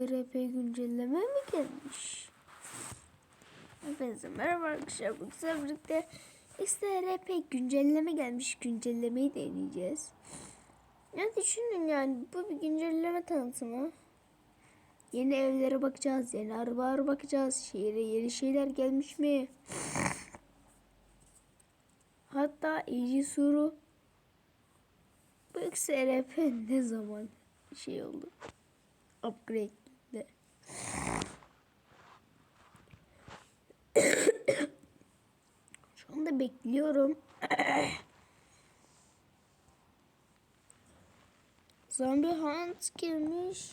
RP güncelleme mi gelmiş? Hepinize merhaba arkadaşlar. Bu güzel birlikte XRP güncelleme gelmiş. Güncellemeyi deneyeceğiz. Ya düşünün yani bu bir güncelleme tanıtımı. Yeni evlere bakacağız. Yeni arabalara bakacağız. Şehire yeni şeyler gelmiş mi? Hatta iyice soru. Bu XRP ne zaman şey oldu? Upgrade'de. Anda bekliyorum. Zombie Hunt girmiş.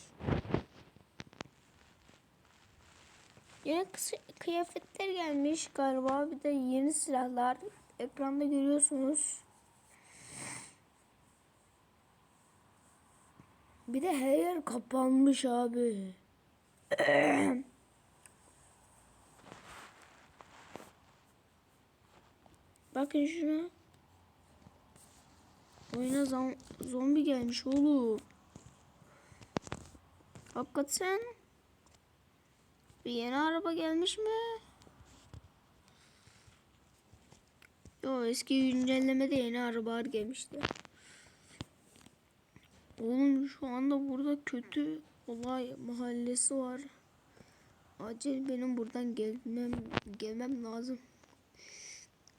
Yeni kıyafetler gelmiş galiba. Bir de yeni silahlar. Ekranda görüyorsunuz. Bir de her yer kapanmış abi. Bakın şuna. Oyuna zom- zombi gelmiş oğlum. Hakikaten bir yeni araba gelmiş mi? Yo eski güncellemede yeni arabalar gelmişti. Oğlum şu anda burada kötü olay mahallesi var. Acil benim buradan gelmem gelmem lazım.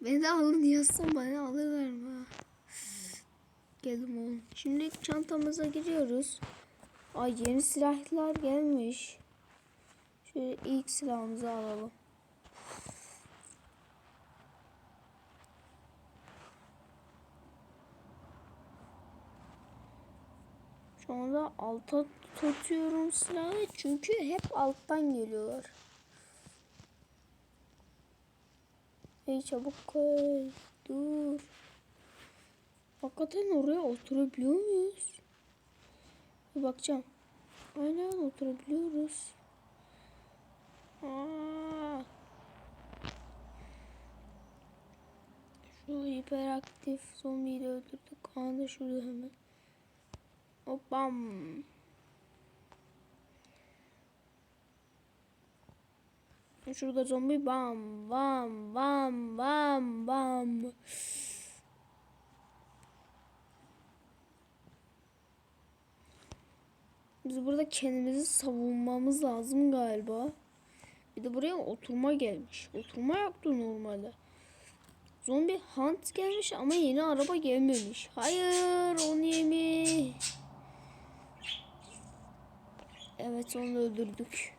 Beni alın yazsam bana alırlar mı? Geldim oğlum. Şimdi çantamıza giriyoruz. Ay yeni silahlar gelmiş. Şöyle ilk silahımızı alalım. Şu anda alta tutuyorum silahı çünkü hep alttan geliyorlar. Hey çabuk koy. Dur. Hakikaten oraya oturabiliyor muyuz? Bir bakacağım. Aynen oturabiliyoruz. Aa. Şu hiperaktif zombiyi de öldürdük. Anda şurada hemen. Hoppam. Şurada zombi bam bam bam bam bam. Biz burada kendimizi savunmamız lazım galiba. Bir de buraya oturma gelmiş. Oturma yoktu normalde. Zombi hunt gelmiş ama yeni araba gelmemiş. Hayır onu yemi. Evet onu öldürdük.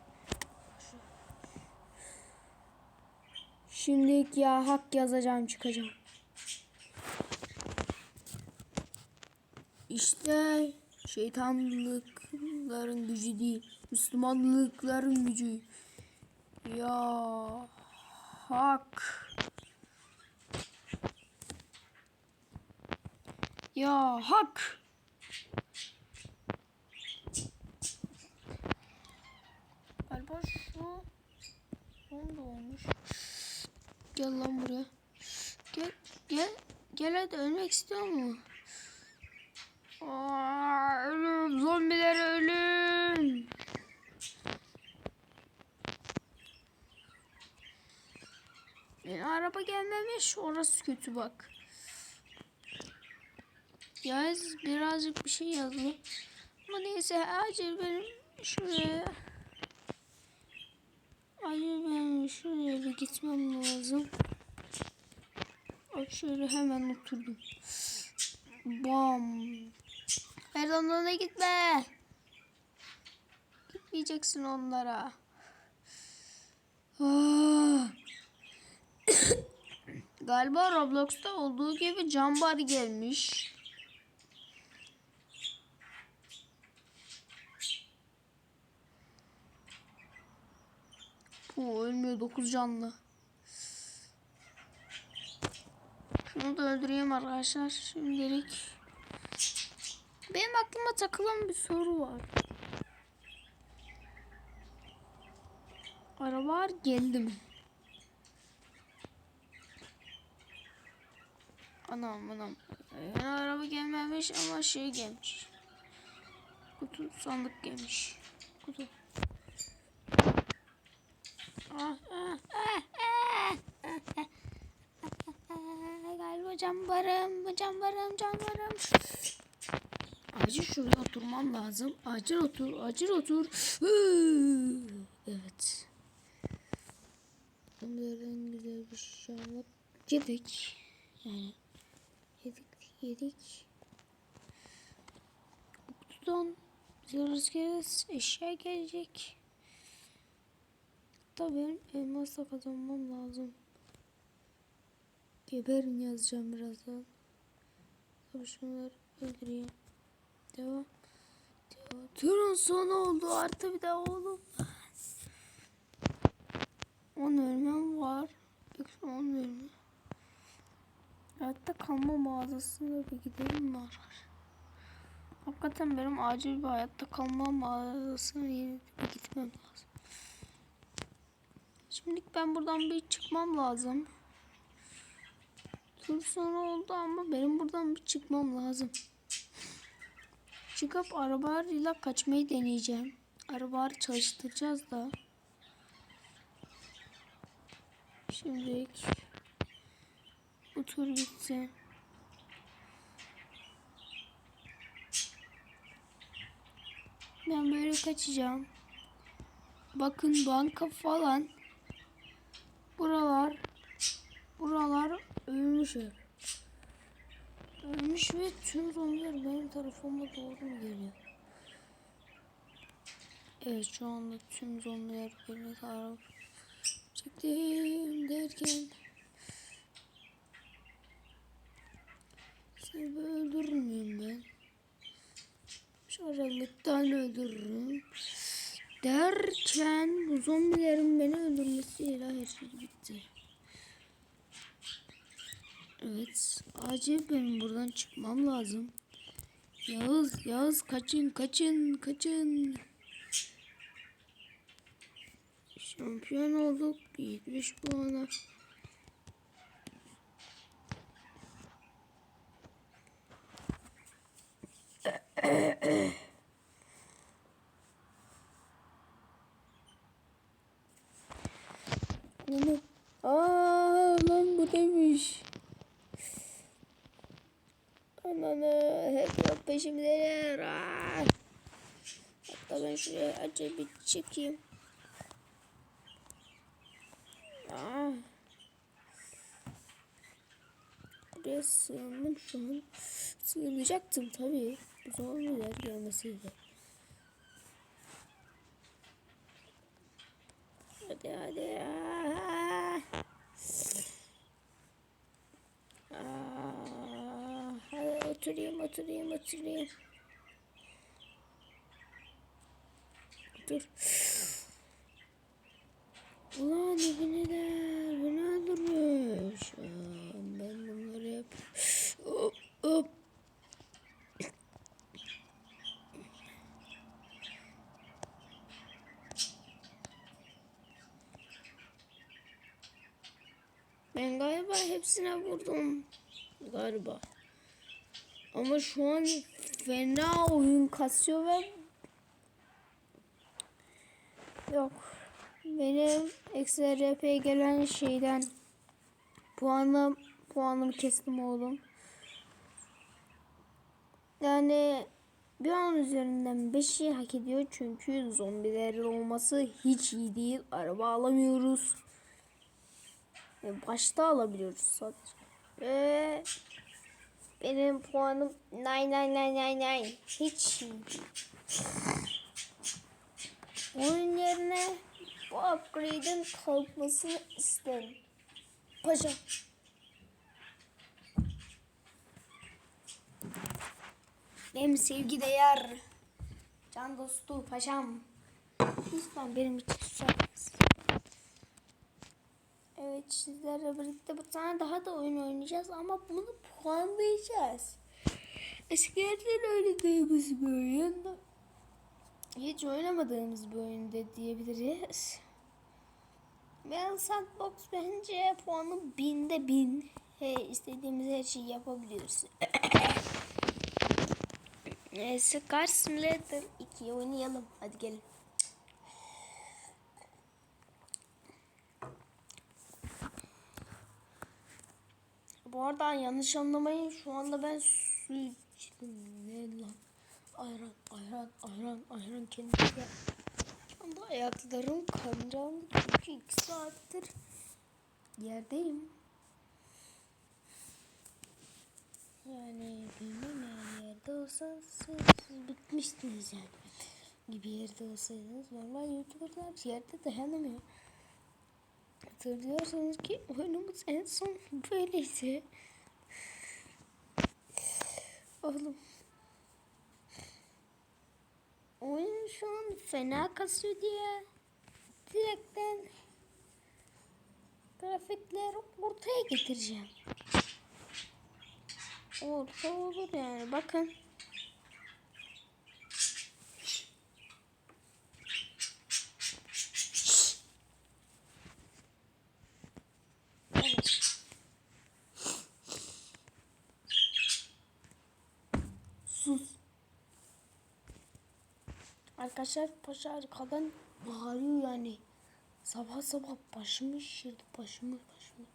Şimdi ya hak yazacağım çıkacağım. İşte şeytanlıkların gücü değil. Müslümanlıkların gücü. Ya hak. Ya hak. Galiba şu onda olmuş. Gel lan buraya. Gel gel gel hadi ölmek istiyor mu? Ölüm zombiler ölüm. Yani araba gelmemiş orası kötü bak. Yaz birazcık bir şey yazdım. Ama neyse acil benim şuraya acil benim şuraya bir gitmem lazım. Bak şöyle hemen oturdum. Bam. Erdoğan'a gitme. Gitmeyeceksin onlara. Ah. Galiba Roblox'ta olduğu gibi cambar gelmiş. Bu ölmüyor 9 canlı. Şunu da öldüreyim arkadaşlar şimdilik. Benim aklıma takılan bir soru var. Arabalar geldi mi? Anam anam. Yani araba gelmemiş ama şey gelmiş. Kutu sandık gelmiş. Kutu. Galiba cambarım, cambarım, cambarım. Acil şurada oturmam lazım. Acil otur, acil otur. Evet. Bunların güzel bir şey alıp yedik. Yani yedik, yedik. Kutudan rızkara eşya gelecek. Tabii benim elmasla kazanmam lazım. Geberin yazacağım birazdan. Tabii şunları öldüreyim. Devam. Devam. Turun sonu oldu artı bir daha oğlum. 10 ölmem var. Eksi 10 ölme. Hayatta kalma mağazasına bir gidelim var. Hakikaten benim acil bir hayatta kalma mağazasına gitmem lazım. Şimdilik ben buradan bir çıkmam lazım. Tur sonu oldu ama benim buradan bir çıkmam lazım. Çıkıp arabayla kaçmayı deneyeceğim. Arabayı çalıştıracağız da. Şimdilik bu tur bitsin. Ben böyle kaçacağım. Bakın banka falan. Buralar buralar ölmüş hep. Ölmüş ve tüm zombiler benim tarafıma doğru mu geliyor? Evet şu anda tüm zombiler beni taraf çektim derken seni müyüm ben? Şu aralıktan öldürürüm. Derken bu zombilerin beni öldürmesiyle her şey bitti. Evet. Acil benim buradan çıkmam lazım. Yağız, Yağız kaçın, kaçın, kaçın. Şampiyon olduk. 70 puana. Lan, aa lan bu demiş. Ananı hep yok peşimdeler. Aa. Hatta ben şuraya acı bir çekeyim. Aa. Buraya sığındım şu an. Sığınacaktım tabii. Bu zaman neler gelmesiydi. Hadi hadi. Aa. Aa, hadi oturayım oturayım oturayım. Dur. Ulan ibneler beni öldürmüş. Aa, Ben bunları hep... Hop hop. Ben galiba hepsine vurdum. Galiba. Ama şu an fena oyun kasıyor ve yok. Benim eksi RP gelen şeyden puanım puanımı kestim oğlum. Yani bir an üzerinden 5'i hak ediyor çünkü zombilerin olması hiç iyi değil. Araba alamıyoruz. Ve başta alabiliyoruz sadece. Ve benim puanım 9999 hiç. Onun yerine bu upgrade'in kalkmasını isterim. Paşa. Benim sevgi değer. Can dostu paşam. Lütfen benim için sizlerle birlikte bu tane daha da oyun oynayacağız ama bunu puanlayacağız. Eskiden oynadığımız bir oyun. Hiç oynamadığımız bir oyun da diyebiliriz. Ben Sandbox bence puanı binde bin. Hey, istediğimiz her şeyi yapabiliyoruz. Neyse Car Simulator 2 oynayalım. Hadi gelin. Bu arada yanlış anlamayın. Şu anda ben su içtim. Ne lan? Ayran, ayran, ayran, ayran kendime. Şu anda ayaklarım kancandı. Çünkü iki saattir yerdeyim. Yani bilmem yani yerde olsa siz, siz bitmiştiniz yani. Gibi yerde olsaydınız normal youtuberlar yerde dayanamıyor. Hatırlıyorsunuz ki oyunumuz en son böyleydi. Oğlum. Oyun şu an fena kasıyor diye. Direkten grafikleri ortaya getireceğim. Olsa olur yani bakın. Evet. Sus. Arkadaşlar paşa arkadan bağırıyor yani. Sabah sabah başımı şişirdi başımı başımı.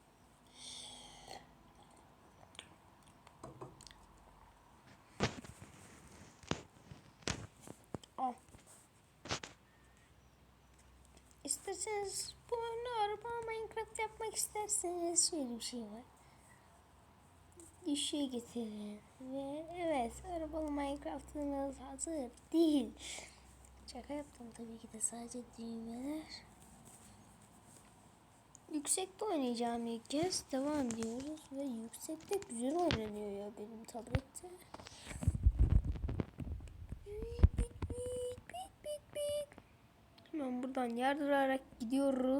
İsterseniz bu oyunu araba Minecraft yapmak isterseniz şöyle bir şey var. Düşüğe getirin. Ve evet arabalı Minecraft'ınız hazır değil. Şaka yaptım tabii ki de sadece düğmeler. Yüksekte oynayacağım ilk kez. Devam ediyoruz ve yüksekte güzel oynanıyor ya benim tablette. Hemen buradan yardırarak gidiyoruz.